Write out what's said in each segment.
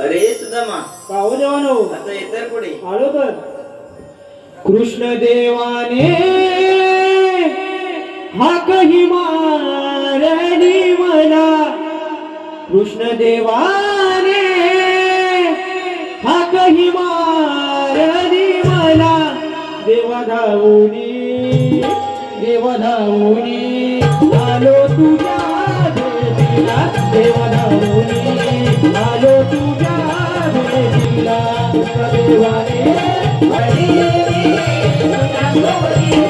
अरे सुदामा. काहो देवानो आता येतर पुढे. आलो तर. कृष्ण देवाने हा कही मारणी मला. कृष्ण देवाने हा कही मारणी मला. देवा धावूनी देवा धावूनी आलो तुझ्या देवा धावूनी भेटीला कृष्ण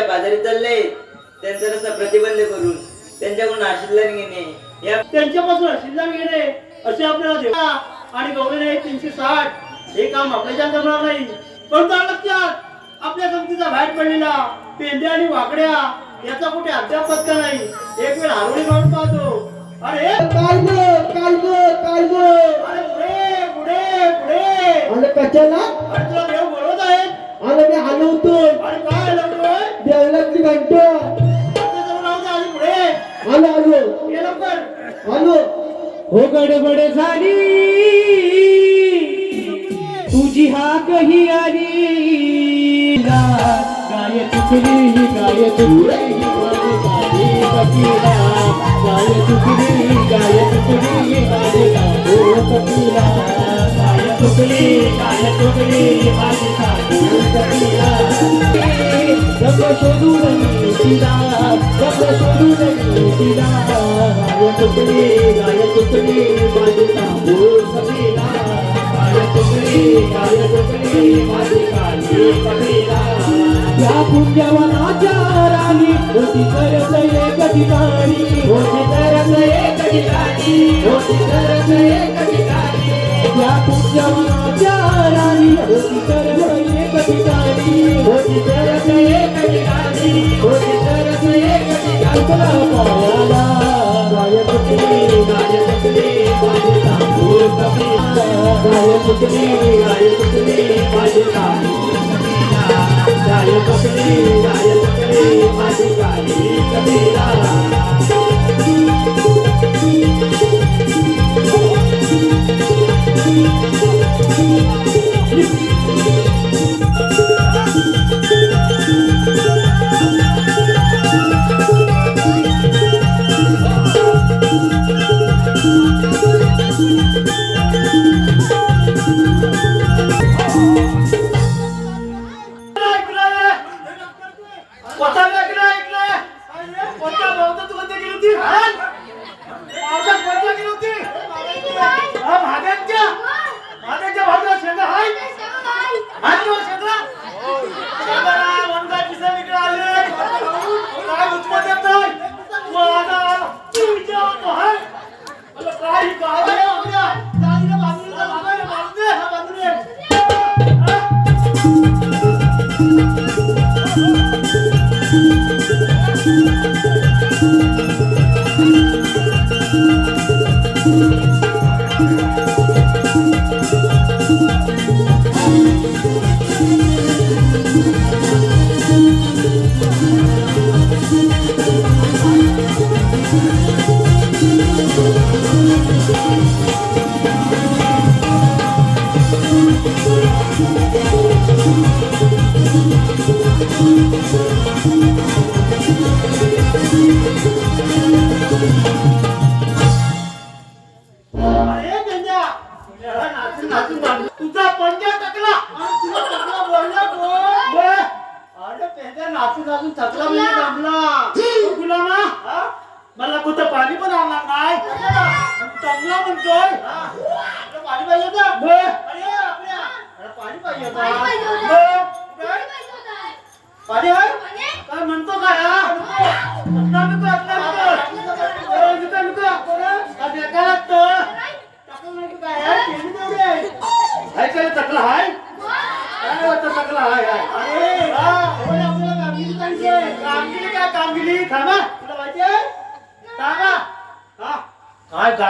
बाजारी चालले त्यांचा रस्ता प्रतिबंध करून त्यांच्याकडून आशीर्वाद घेणे. या त्यांच्यापासून शिल्लक घेणे असे आपल्याला देवा आणि गौरीने तीनशे साठ हे काम आपल्याच्या जमणार नाही. पण लक्षात आपल्या संगतीचा बाहेर पडलेला पेंद्या आणि वाकड्या याचा कुठे अद्याप पत्ता नाही. एक वेळ हारोळी मारून पाहतो. अरे ग काय ग अरे पुढे पुढे पुढे. कशाला? अरे आहेत आलं मी हलवतो अरे काय लवकर देवलाची घंट. आलो आलो. ये लवकर. आलो. हो गडबड झाली. तुझी हाक ही आली. गाय चुकली गाय चुकली माझी गाडी कपिला गाय चुकली गाय चुकली माझी गाडो कपिला माझी शोधून तिला शोधून तिला माझी माझी या पुण्यवनाच्या राणी होती करत एक ठिकाणी. होती करत एक ठिकाणी. होती करत एक ठिकाणी. या पुण्यवनाच्या राणी होती एक ठिकाणी होती एक ठिकाणी होती एक ठिकाणी गाय गाय कपिला गाय गाय गाय गाय माझी कपिला Thank you. Música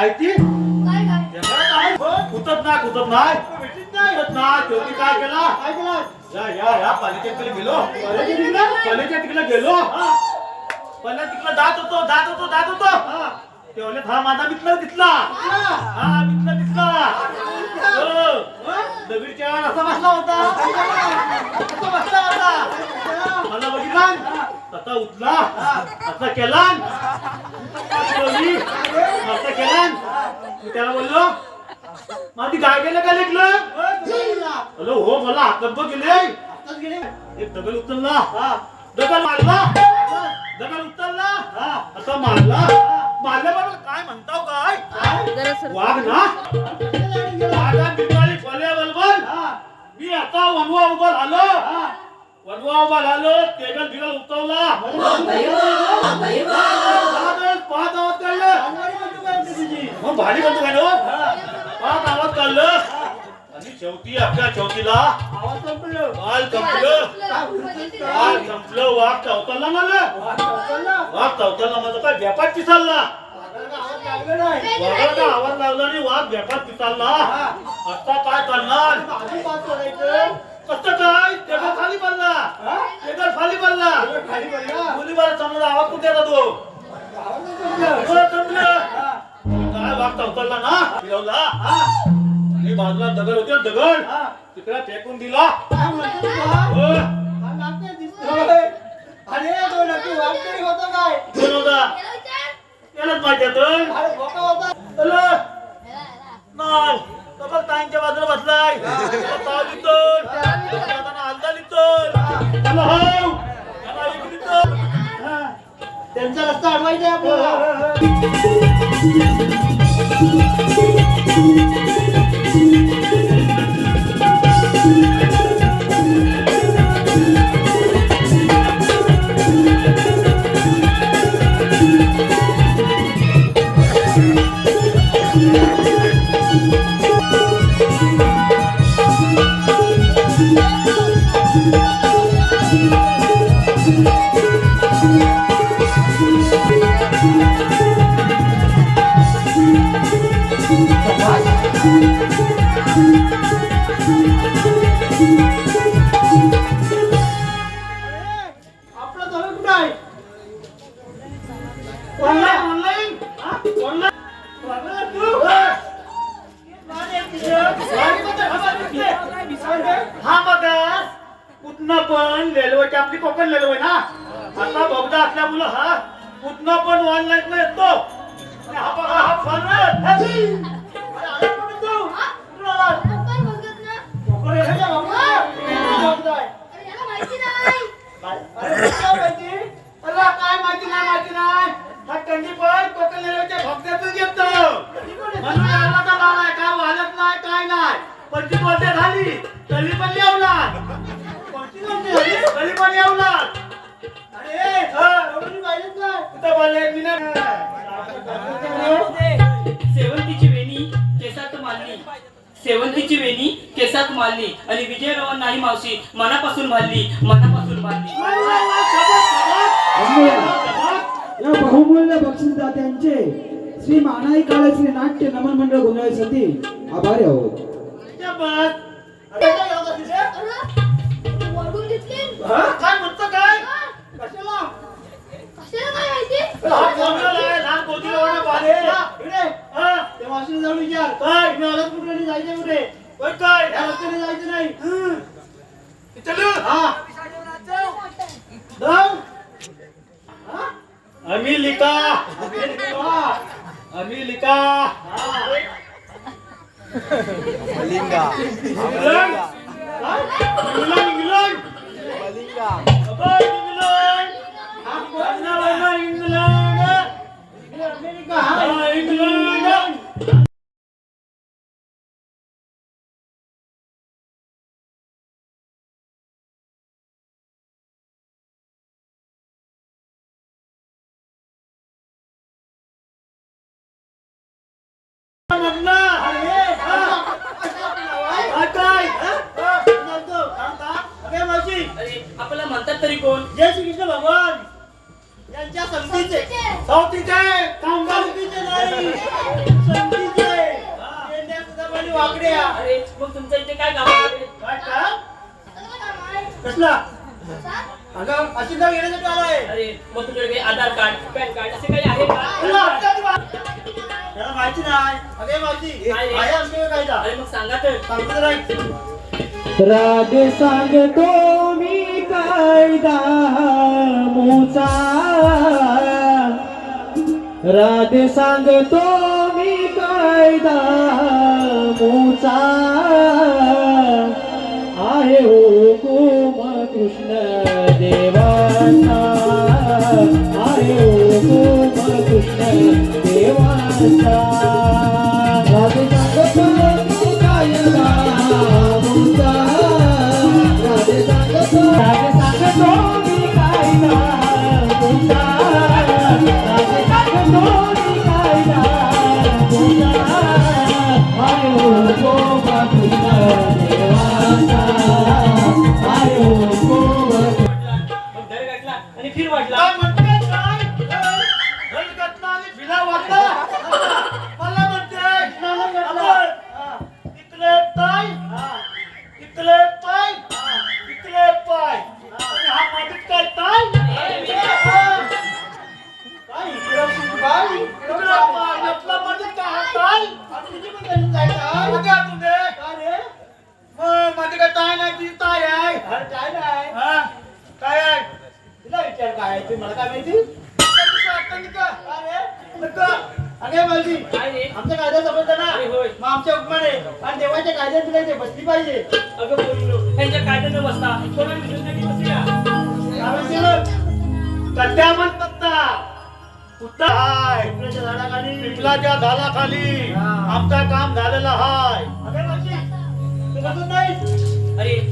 काय गायती कुतत नाही कुतत नाही. कुतत नाही शेवटी काय केला? काय केला? या या या. पालिकेत गेलो. पालिकेत तिकडे? तिकडे गेलो? पहिल्या तिकडे जात होतो जात होतो जात होतो. तेवढ्यात हा माझा मित्र दिसला. हा मित्र दिसला. हो. वेळात असा बसला होता. असा बसला होता. मला बघितला. तसा उठला. असा केला. असा केला? मी त्याला बोललो माझी गाय गेलं का लेकलं हॅलो हो मला हातात बघ गेले. एक दगड उचलला. दगड मारला? दगड उचलला. असा मारला? मारल्याबरोबर काय म्हणताव काय? वाघ ना. वाघा बिचारी फले बलबल मी आता वनवा उभा झालो वनवा उभा झालो टेबल बिगल उचवला पाच आवाज काढलं मग भारी म्हणतो काय पाच आवाज काढलं आणि शेवटी आपल्या शेवटीला आवाज संपलं. काल संपलं वाघ चौथाला मला वाघ चौथाला माझा काय व्यापार पिसालला? वाघाचा आवाज लावला आणि वाघ व्यापार पिसालला. आता काय करणार कसं काय? टेबल खाली पडला. टेबल खाली पडला. मुली मला समोर आवाज कुठे तो? काय ना? फिरवला. आणि बाजूला दगड होते दगड? तिकडे फेकून दिला. हो. अरे तो नक्की वाघ तरी होता काय? कोण होता? यालाच माहिती अरे भोका होता. नाही तो बघ ताईंच्या बाजूला बसलाय ताव लिहितोय. तो जाताना हलता लिहितोय. हॅलो, हो. याला एक लिहितोय. हा. त्यांचा रस्ता अडवायचा आहे आपल्याला कुठनं येतो. आणि हा बघा हा फोन सेवंतीची वेणी केसात मारली आणि विजयराव नाही मावशी मनापासून मारली मनापासून मारली. या बहुमूल्य बक्षीसदात्यांचे श्री मानाई काळे श्री नाट्य नमन मंडळ गोंधळासाठी आभारी आहोत. काय हा? काय म्हणतो काय? कशाला? कशाला काय माहिती हा. लहान त्या माणसाने जाऊन विचार. काय? मी आलात कुठे? आणि जायचं कुठे? काय? ह्या रस्त्याने जायचं नाही. हं. चल हा. मलिंगा. मलिंगा. अरे आपल्याला म्हणतात तरी कोण? जय श्री कृष्ण भगवान. यांच्या संगतीचे. सावतीचे कामगार संगतीचे नाही. येण्या सुद्धा वाकड्या. अरे मग तुमच्या इथे काय काम आहे? काय काम कसला? अगं अशी नाव घेण्यासाठी आलाय. अरे मग तुमच्याकडे काही आधार कार्ड पॅन कार्ड असे काही आहे का? हक्काची. त्याला माहिती नाही. अगे रे? आहे आमच्याकडे कायदा. अरे मग सांगा तर. सांगतो राग सांगतो मी कायदा मोचा. राग सांगतो मी कायदा मोचा. आहे हो हुकुम कृष्ण देवाचा. आहे हो हुकुम कृष्ण देवाचा. आणि फिर वाटला काय मला म्हणते इकडे इकडे काय नाही. हा? काय आहे? तुला विचार काय आहे? ते मला काय माहिती? अट्टनिका, अट्टनिका. काय रे? नका. अगे मावशी काय रे आमचा कायदा समजला ना? अरे होय. मग आमच्या आणि देवाच्या कायद्यात तुला बसली पाहिजे. अगं बोललो. त्यांच्या कायद्याने बसता. कोणा विश्वास नाही बसूया कारण ते बघ, कट्ट्या म्हण पत्ता. कुठं हाय. पिंपळाच्या झाडाखाली. पिपलाच्या झाडाखाली. आमचं काम झालेलं हाय. अगे मावशी तू बसत नाही? अरे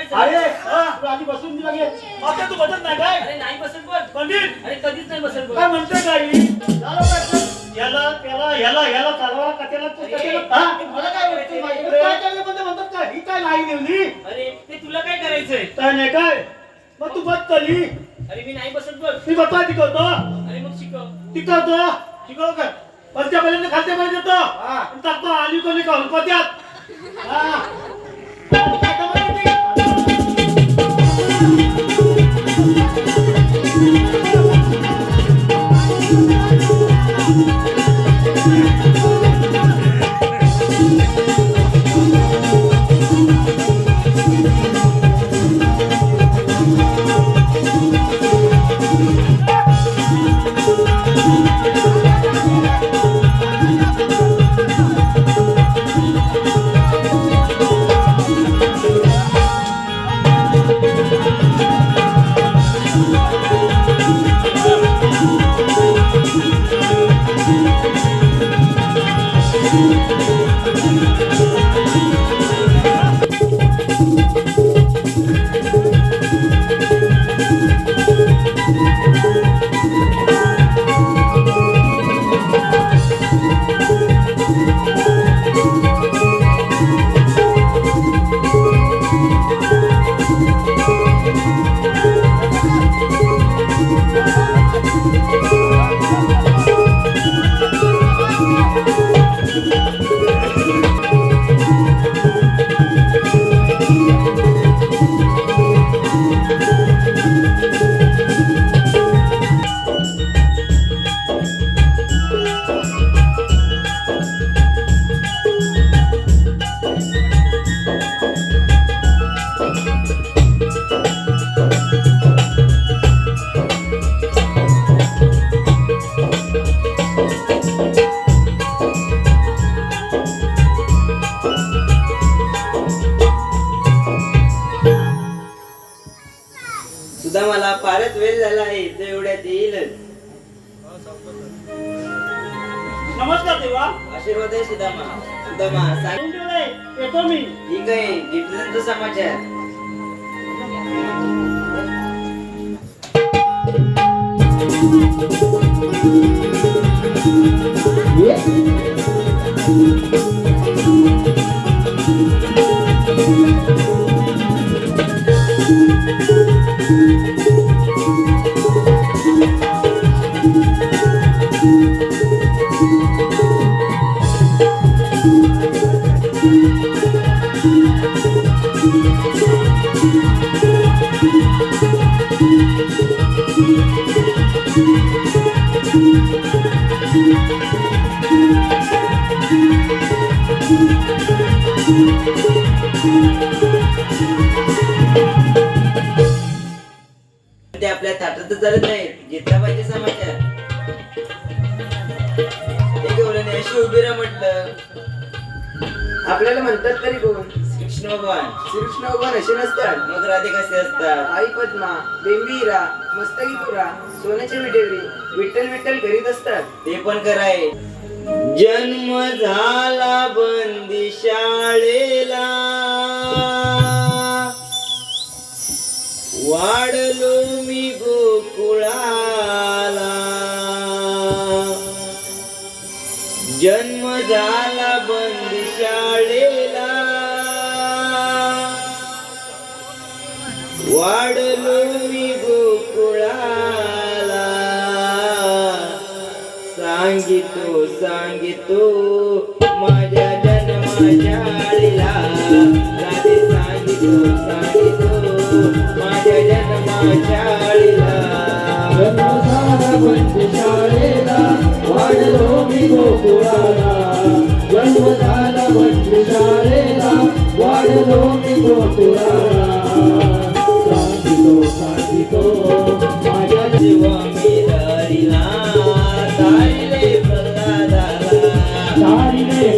अरे हा. तू आधी बसून दिला घे. आता तू बसत नाही काय? अरे नाही बसत बघ पंडित! अरे कधीच नाही बसत काय म्हणते काही झालं काय? याला त्याला याला याला चालवायला कशाला तो हा? हा? मला काय वाटतं? काय काय म्हणतात काय? ही काय नाही देवली अरे ते तुला काय करायचंय? काय नाही काय? मग तू बस कली अरे मी नाही बसत बघ मी बसा शिकवतो अरे मग शिकव. शिकवतो शिकव काय वरच्यापर्यंत खालच्यापर्यंत येतो हा. आणि टाकतो आली कोणी का? हुरपत्यात हा. तुला सुद्धा मला फारच वेळ झाला आहे तो एवढ्यात येईलच. नमस्कार देवा. आशीर्वाद आहे सुदामा. सुदामा सांगून येतो मी. ठीक आहे समाचार. Yeah. Thank you. चालत नाही घेतला पाहिजे समाचार. अशी उभी राहा म्हटलं. आपल्याला म्हणतात तरी कोण? कृष्ण भगवान. श्रीकृष्ण भगवान असे नसतात. मग राधे कसे असतात? आई पद्मा बेंबीरा मस्तकी तुरा सोन्याची विटेवरी विठ्ठल विठ्ठल करीत असतात. ते पण कराय. जन्म झाला बंदी शाळेला. वाढलो झाला बंद शाळेला. वाढलो मी गोकुळाला. सांगितो सांगितो माझ्या जन्माच्या आळीला. सांगितो सांगितो माझ्या जन्माच्या आळीला. जन्मझाला पंचशाळेला वाढलो मी सांगितो सांगितो माझ्या जेव्हा मी दारीला तारीले प्रल्हादाला तारीने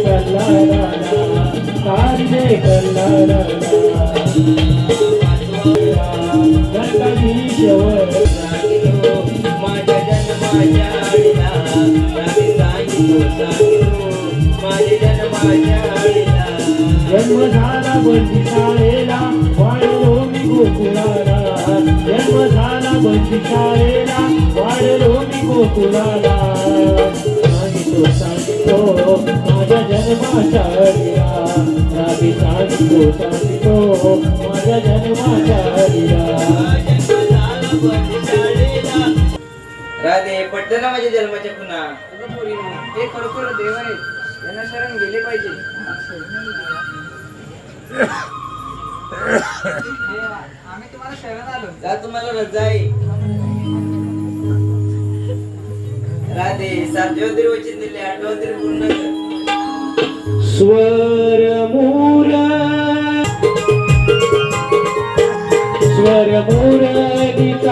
माझ्या जन्माच्या सांगितो सांगितो माझ्या जन्माच्या जन्म झाला बंदी शाळेला वाढलो मी गोकुळाला. जन्म झाला बंदी शाळेला वाढलो मी गोकुळाला. सांगितो सांगितो माझ्या जन्माच्या अडीला राधी सांगितो सांगितो माझ्या जन्माच्या अडीला राधे पटलं ना माझ्या जन्माच्या पुन्हा? हे खरोखर देव आहे त्यांना शरण गेले पाहिजे. आम्ही तुम्हाला शरण आलो का तुम्हाला रजा आहे राधे सातव्या दिले आठव्या तरी पूर्ण स्वर मूर स्वर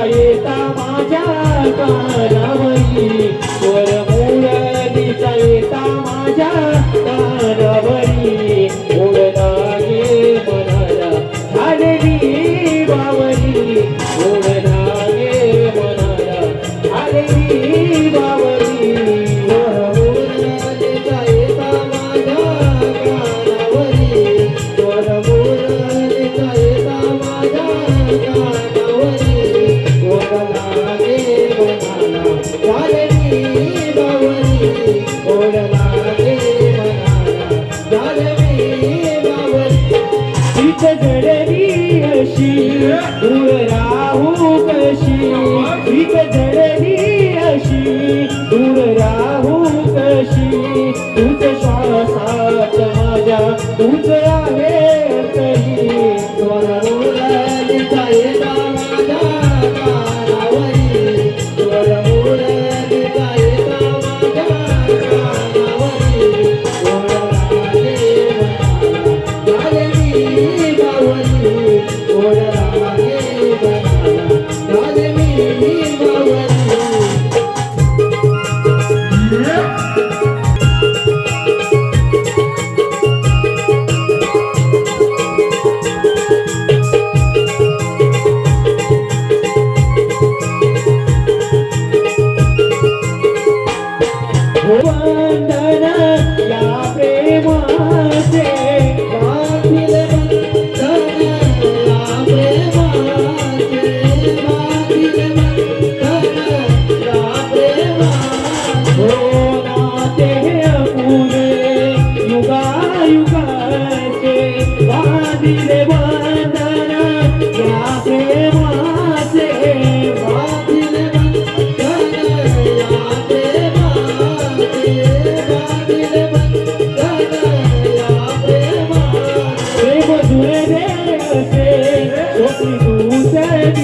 येता माझ्या कानावर. He could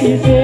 Thank you.